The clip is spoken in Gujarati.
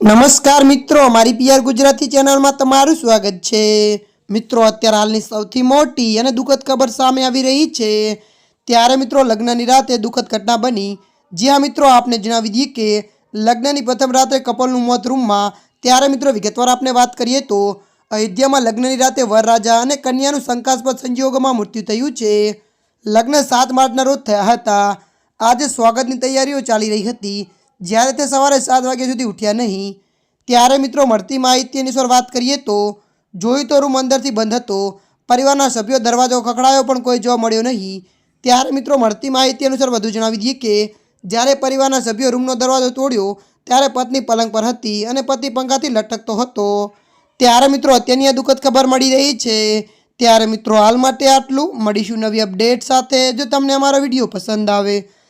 નમસ્કાર મિત્રો, મારી પીઆર ગુજરાતી ચેનલમાં તમારું સ્વાગત છે. મિત્રો, અત્યારે હાલની સૌથી મોટી અને દુઃખદ ખબર સામે આવી રહી છે. ત્યારે મિત્રો, લગ્નની રાતે દુઃખદ ઘટના બની. જ્યાં મિત્રો, આપને જણાવી દઈએ કે લગ્નની પ્રથમ રાત્રે કપલનું મોત રૂમમાં. ત્યારે મિત્રો, વિગતવાર આપણે વાત કરીએ તો, અયોધ્યામાં લગ્નની રાતે વરરાજા અને કન્યાનું શંકાસ્પદ સંજોગોમાં મૃત્યુ થયું છે. લગ્ન સાત માર્ચના રોજ થયા હતા. આજે સ્વાગતની તૈયારીઓ ચાલી રહી હતી. જ્યારે તે સવારે સાત વાગ્યા સુધી ઉઠ્યા નહીં, ત્યારે મિત્રો મળતી માહિતી અનુસાર વાત કરીએ તો જોઈ તો રૂમ અંદરથી બંધ હતો, પરિવારના સભ્યો દરવાજો ખખડાયો પણ કોઈ જોવા મળ્યો નહીં. ત્યારે મિત્રો મળતી માહિતી અનુસાર વધુ જણાવી દઈએ કે, જ્યારે પરિવારના સભ્યો રૂમનો દરવાજો તોડ્યો, ત્યારે પત્ની પલંગ પર હતી અને પતિ પંખાથી લટકતો હતો. ત્યારે મિત્રો અત્યારની આ દુઃખદ ખબર મળી રહી છે. ત્યારે મિત્રો હાલ માટે આટલું. મળીશું નવી અપડેટ સાથે. જો તમને અમારો વીડિયો પસંદ આવે